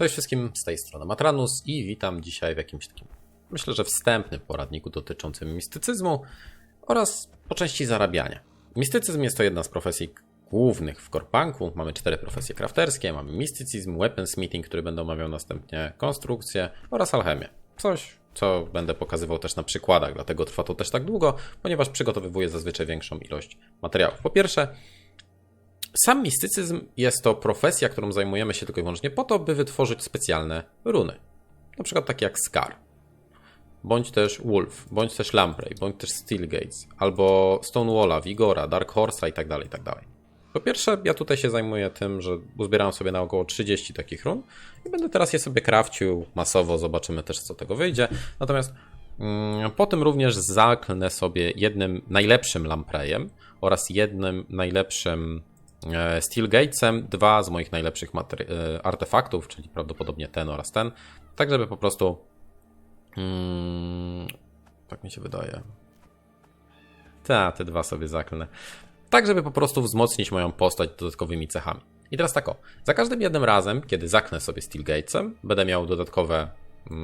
Cześć wszystkim, z tej strony Matranus i witam dzisiaj w jakimś takim, myślę, że wstępnym poradniku dotyczącym mistycyzmu oraz po części zarabiania. Mistycyzm jest to jedna z profesji głównych w Corpunku. Mamy cztery profesje crafterskie, mamy mistycyzm, weaponsmithing, który będę omawiał następnie, konstrukcję oraz alchemię. Coś, co będę pokazywał też na przykładach, dlatego trwa to też tak długo, ponieważ przygotowywuję zazwyczaj większą ilość materiałów. Po pierwsze, sam mistycyzm jest to profesja, którą zajmujemy się tylko i wyłącznie po to, by wytworzyć specjalne runy. Na przykład takie jak Scar, bądź też Wolf, bądź też Lamprey, bądź też Steelgates, albo Stonewalla, Vigora, Dark Horse'a i tak dalej, i tak. Po pierwsze, ja tutaj się zajmuję tym, że uzbierałem sobie na około 30 takich run i będę teraz je sobie krawcił masowo, zobaczymy też co tego wyjdzie. Natomiast mm, po tym również zaklnę sobie jednym najlepszym Lampreyem oraz jednym najlepszym Steelgatesem, dwa z moich najlepszych e, artefaktów, czyli prawdopodobnie ten oraz ten, tak żeby po prostu mm, tak mi się wydaje. Ta, te dwa sobie zaklnę. Tak, żeby po prostu wzmocnić moją postać dodatkowymi cechami. I teraz tak o, za każdym jednym razem, kiedy zaknę sobie Steelgatesem, będę miał dodatkowe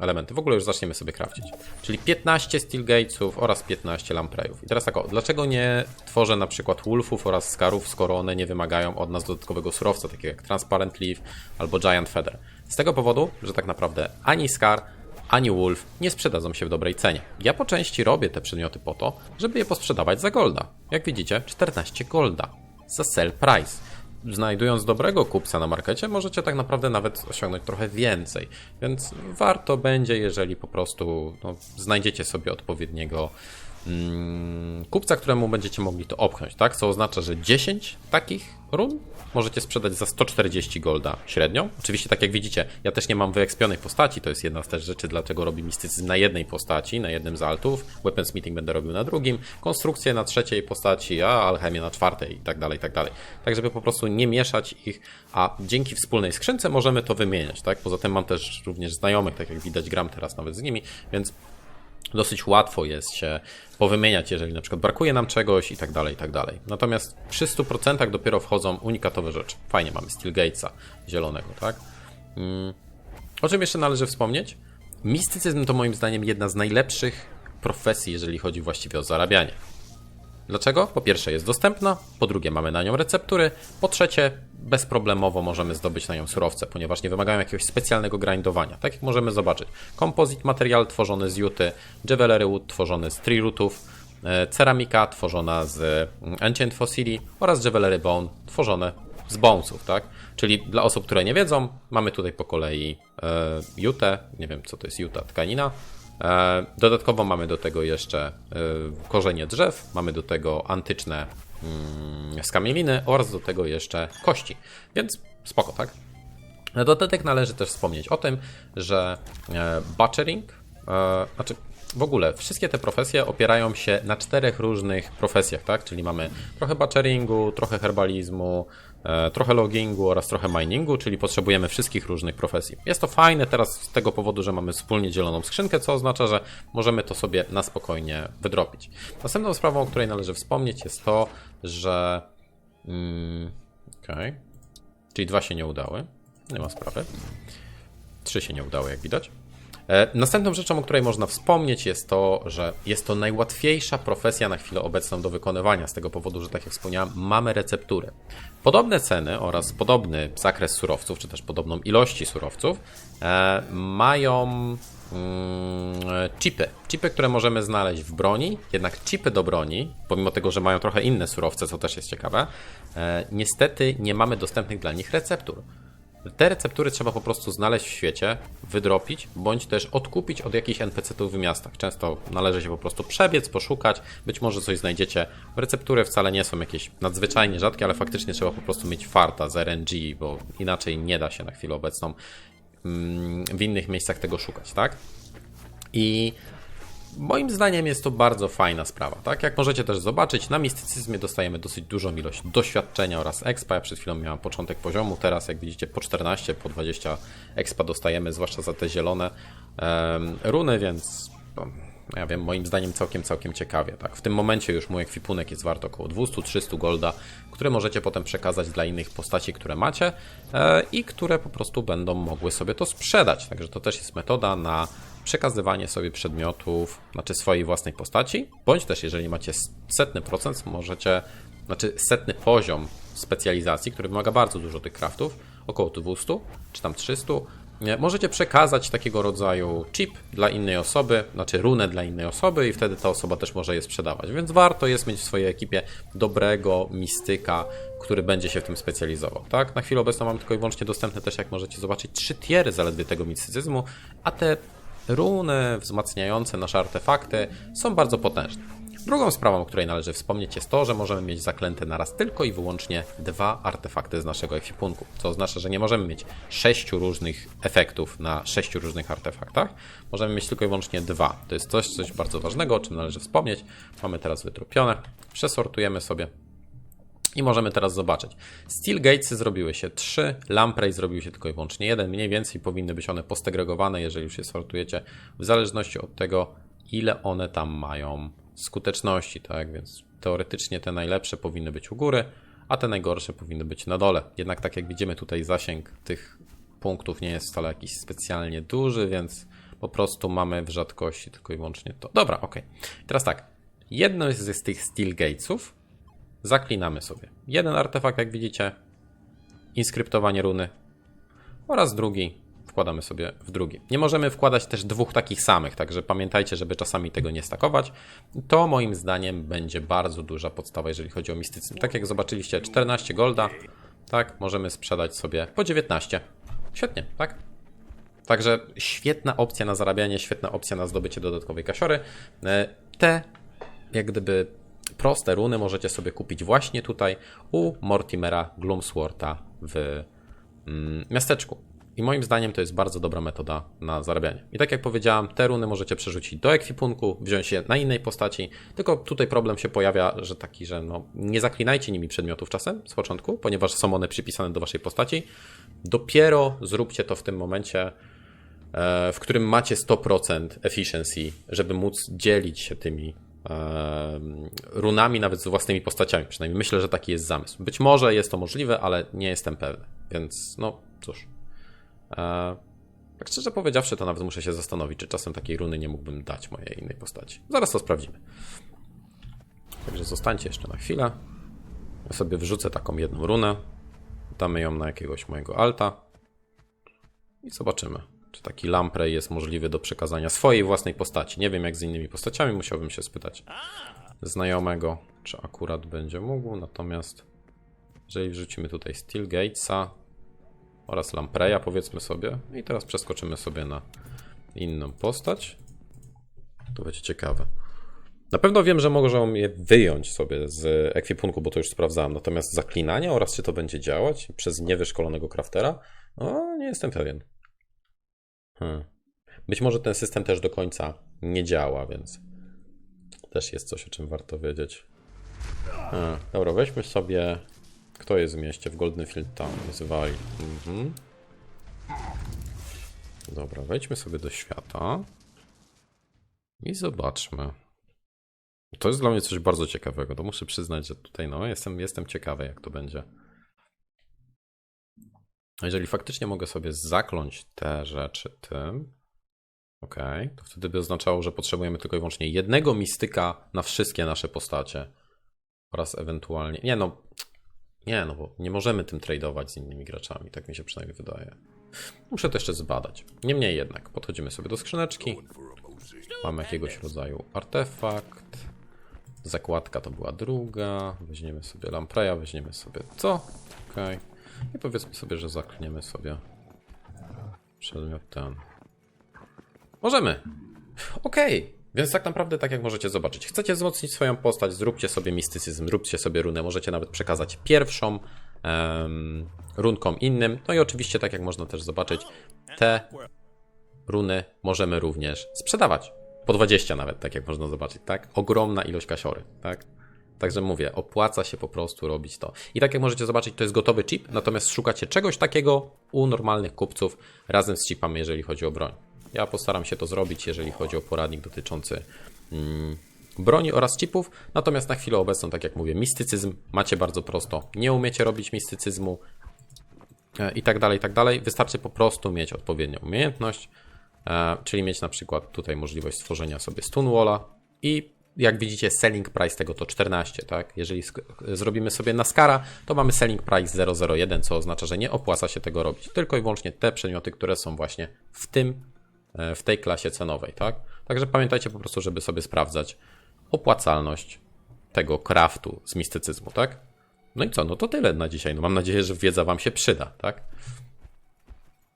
elementy. W ogóle już zaczniemy sobie krawcić. Czyli 15 Steelgatesów oraz 15 Lampreyów. I teraz tak o, dlaczego nie tworzę na przykład Wolfów oraz Scarów, skoro one nie wymagają od nas dodatkowego surowca, takiego jak Transparent Leaf albo Giant Feather? Z tego powodu, że tak naprawdę ani Scar, ani Wolf nie sprzedadzą się w dobrej cenie. Ja po części robię te przedmioty po to, żeby je posprzedawać za golda. Jak widzicie, 14 golda za sell price. Znajdując dobrego kupca na markecie, możecie tak naprawdę nawet osiągnąć trochę więcej. Więc warto będzie, jeżeli po prostu no, znajdziecie sobie odpowiedniego kupca, któremu będziecie mogli to opchnąć, tak? Co oznacza, że 10 takich run możecie sprzedać za 140 golda średnio. Oczywiście, tak jak widzicie, ja też nie mam wyekspionej postaci, to jest jedna z też rzeczy, dlaczego robię mistycyzm na jednej postaci, na jednym z altów. Weaponsmithing będę robił na drugim, konstrukcję na trzeciej postaci, a alchemię na czwartej i tak dalej, i tak dalej. Tak, żeby po prostu nie mieszać ich, a dzięki wspólnej skrzynce możemy to wymieniać, tak? Poza tym mam też również znajomych, tak jak widać, gram teraz nawet z nimi, więc dosyć łatwo jest się powymieniać, jeżeli na przykład brakuje nam czegoś i tak dalej, i tak dalej. Natomiast przy 100% dopiero wchodzą unikatowe rzeczy. Fajnie, mamy Steelgatesa zielonego, tak? Mm. O czym jeszcze należy wspomnieć? Mistycyzm to moim zdaniem jedna z najlepszych profesji, jeżeli chodzi właściwie o zarabianie. Dlaczego? Po pierwsze jest dostępna, po drugie mamy na nią receptury, po trzecie bezproblemowo możemy zdobyć na nią surowce, ponieważ nie wymagają jakiegoś specjalnego grindowania. Tak jak możemy zobaczyć, kompozyt materiał tworzony z juty, jewelry wood tworzony z tree rootów, e, ceramika tworzona z mm, ancient fossili oraz jewelry bone tworzone z bonesów, tak? Czyli dla osób, które nie wiedzą, mamy tutaj po kolei e, jutę, nie wiem co to jest juta, tkanina, Dodatkowo mamy do tego jeszcze e, korzenie drzew, mamy do tego antyczne mm, skamieliny oraz do tego jeszcze kości. Więc spoko, tak? Na dodatek należy też wspomnieć o tym, że e, butchering, znaczy w ogóle wszystkie te profesje opierają się na czterech różnych profesjach, tak? Czyli mamy trochę butcheringu, trochę herbalizmu, E, trochę logingu oraz trochę miningu, czyli potrzebujemy wszystkich różnych profesji. Jest to fajne teraz z tego powodu, że mamy wspólnie dzieloną skrzynkę, co oznacza, że możemy to sobie na spokojnie wydropić. Następną sprawą, o której należy wspomnieć jest to, że... Mm, okay. Czyli dwa się nie udały. Nie ma sprawy. Trzy się nie udały, jak widać. E, następną rzeczą, o której można wspomnieć, jest to, że jest to najłatwiejsza profesja na chwilę obecną do wykonywania, z tego powodu, że, tak jak wspomniałem, mamy receptury. Podobne ceny oraz podobny zakres surowców, czy też podobną ilości surowców e, mają mm, chipy. Chipy, które możemy znaleźć w broni, jednak chipy do broni, pomimo tego, że mają trochę inne surowce, co też jest ciekawe, e, niestety nie mamy dostępnych dla nich receptur. Te receptury trzeba po prostu znaleźć w świecie, wydropić, bądź też odkupić od jakichś NPC-ów w miastach. Często należy się po prostu przebiec, poszukać, być może coś znajdziecie. Receptury wcale nie są jakieś nadzwyczajnie rzadkie, ale faktycznie trzeba po prostu mieć farta z RNG, bo inaczej nie da się na chwilę obecną mm, w innych miejscach tego szukać, tak? I Moim zdaniem jest to bardzo fajna sprawa, tak? Jak możecie też zobaczyć, na mistycyzmie dostajemy dosyć dużą ilość doświadczenia oraz expa. Ja przed chwilą miałem początek poziomu, teraz jak widzicie po 14, po 20 expa dostajemy, zwłaszcza za te zielone runy, więc ja wiem, moim zdaniem całkiem, całkiem ciekawie. Tak? W tym momencie już mój ekwipunek jest wart około 200-300 golda, które możecie potem przekazać dla innych postaci, które macie e, i które po prostu będą mogły sobie to sprzedać. Także to też jest metoda na przekazywanie sobie przedmiotów, znaczy swojej własnej postaci, bądź też jeżeli macie setny procent, możecie, znaczy setny poziom specjalizacji, który wymaga bardzo dużo tych craftów, około 200 czy tam 300, nie, możecie przekazać takiego rodzaju chip dla innej osoby, znaczy runę dla innej osoby i wtedy ta osoba też może je sprzedawać. Więc warto jest mieć w swojej ekipie dobrego mistyka, który będzie się w tym specjalizował. Tak? Na chwilę obecną mam tylko i wyłącznie dostępne też, jak możecie zobaczyć, trzy tiery zaledwie tego mistycyzmu, a te runy wzmacniające nasze artefakty są bardzo potężne. Drugą sprawą, o której należy wspomnieć, jest to, że możemy mieć zaklęte naraz tylko i wyłącznie dwa artefakty z naszego ekwipunku. Co oznacza, że nie możemy mieć sześciu różnych efektów na sześciu różnych artefaktach. Możemy mieć tylko i wyłącznie dwa. To jest coś, coś bardzo ważnego, o czym należy wspomnieć. Mamy teraz wytrupione. Przesortujemy sobie i możemy teraz zobaczyć. Steel Gatesy zrobiły się 3, Lamprey zrobił się tylko i wyłącznie jeden. Mniej więcej powinny być one posegregowane, jeżeli już je sortujecie, w zależności od tego, ile one tam mają skuteczności, tak? Więc teoretycznie te najlepsze powinny być u góry, a te najgorsze powinny być na dole. Jednak tak jak widzimy tutaj zasięg tych punktów nie jest wcale jakiś specjalnie duży, więc po prostu mamy w rzadkości tylko i wyłącznie to. Dobra, ok. Teraz tak. Jedno z tych Steel Gatesów zaklinamy sobie. Jeden artefakt, jak widzicie, inskryptowanie runy oraz drugi wkładamy sobie w drugi. Nie możemy wkładać też dwóch takich samych, także pamiętajcie, żeby czasami tego nie stakować. To moim zdaniem będzie bardzo duża podstawa, jeżeli chodzi o mistycyzm. Tak jak zobaczyliście, 14 golda, tak, możemy sprzedać sobie po 19. Świetnie, tak? Także świetna opcja na zarabianie, świetna opcja na zdobycie dodatkowej kasiory. E, Te, jak gdyby proste runy możecie sobie kupić właśnie tutaj u Mortimera Gloomsworta w mm, miasteczku. I moim zdaniem to jest bardzo dobra metoda na zarabianie. I tak jak powiedziałem, te runy możecie przerzucić do ekwipunku, wziąć je na innej postaci, tylko tutaj problem się pojawia, że taki, że no, nie zaklinajcie nimi przedmiotów czasem z początku, ponieważ są one przypisane do waszej postaci. Dopiero zróbcie to w tym momencie, e, w którym macie 100% efficiency, żeby móc dzielić się tymi e, runami nawet z własnymi postaciami. Przynajmniej myślę, że taki jest zamysł. Być może jest to możliwe, ale nie jestem pewny. Więc no cóż. Tak szczerze powiedziawszy, to nawet muszę się zastanowić, czy czasem takiej runy nie mógłbym dać mojej innej postaci. Zaraz to sprawdzimy. Także zostańcie jeszcze na chwilę. Ja sobie wrzucę taką jedną runę. Damy ją na jakiegoś mojego alta. I zobaczymy, czy taki lamprey jest możliwy do przekazania swojej własnej postaci. Nie wiem jak z innymi postaciami, musiałbym się spytać znajomego, czy akurat będzie mógł. Natomiast jeżeli wrzucimy tutaj Steel Gatesa oraz Lampreya, powiedzmy sobie, i teraz przeskoczymy sobie na inną postać, to będzie ciekawe. Na pewno wiem, że mogą je wyjąć sobie z ekwipunku, bo to już sprawdzałem. Natomiast zaklinanie oraz czy to będzie działać przez niewyszkolonego craftera, no nie jestem pewien. Hmm. Być może ten system też do końca nie działa, więc też jest coś, o czym warto wiedzieć. A, dobra, weźmy sobie. Kto jest w mieście? W Goldenfield Town. Nazywali. Mhm. Dobra, wejdźmy sobie do świata. I zobaczmy. To jest dla mnie coś bardzo ciekawego. To muszę przyznać, że tutaj no, jestem, jestem ciekawy, jak to będzie. Jeżeli faktycznie mogę sobie zakląć te rzeczy tym, ok, to wtedy by oznaczało, że potrzebujemy tylko i wyłącznie jednego mistyka na wszystkie nasze postacie. Oraz ewentualnie. Nie no. Nie, no bo nie możemy tym tradeować z innymi graczami, tak mi się przynajmniej wydaje. Muszę to jeszcze zbadać. Niemniej jednak, podchodzimy sobie do skrzyneczki. Mamy jakiegoś rodzaju artefakt. Zakładka to była druga. Weźmiemy sobie lampreya, weźmiemy sobie co? Ok. I powiedzmy sobie, że zaklniemy sobie przedmiot ten. Możemy. Okej. Więc tak naprawdę, tak jak możecie zobaczyć, chcecie wzmocnić swoją postać, zróbcie sobie mistycyzm, zróbcie sobie runę, możecie nawet przekazać pierwszą em, runką innym. No i oczywiście, tak jak można też zobaczyć, te runy możemy również sprzedawać. Po 20 nawet, tak jak można zobaczyć, tak? Ogromna ilość kasiory, tak? Także mówię, opłaca się po prostu robić to. I tak jak możecie zobaczyć, to jest gotowy chip, natomiast szukacie czegoś takiego u normalnych kupców razem z chipami, jeżeli chodzi o broń. Ja postaram się to zrobić, jeżeli chodzi o poradnik dotyczący mm, broni oraz chipów. Natomiast na chwilę obecną, tak jak mówię, mistycyzm macie bardzo prosto. Nie umiecie robić mistycyzmu e, i tak dalej, i tak dalej. Wystarczy po prostu mieć odpowiednią umiejętność, e, czyli mieć na przykład tutaj możliwość stworzenia sobie stunwalla i jak widzicie selling price tego to 14, tak? Jeżeli zrobimy sobie Naskara, to mamy selling price 001, co oznacza, że nie opłaca się tego robić. Tylko i wyłącznie te przedmioty, które są właśnie w tym, w tej klasie cenowej, tak? Także pamiętajcie po prostu, żeby sobie sprawdzać opłacalność tego craftu z mistycyzmu, tak? No i co? No to tyle na dzisiaj. No mam nadzieję, że wiedza wam się przyda, tak?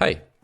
Hej!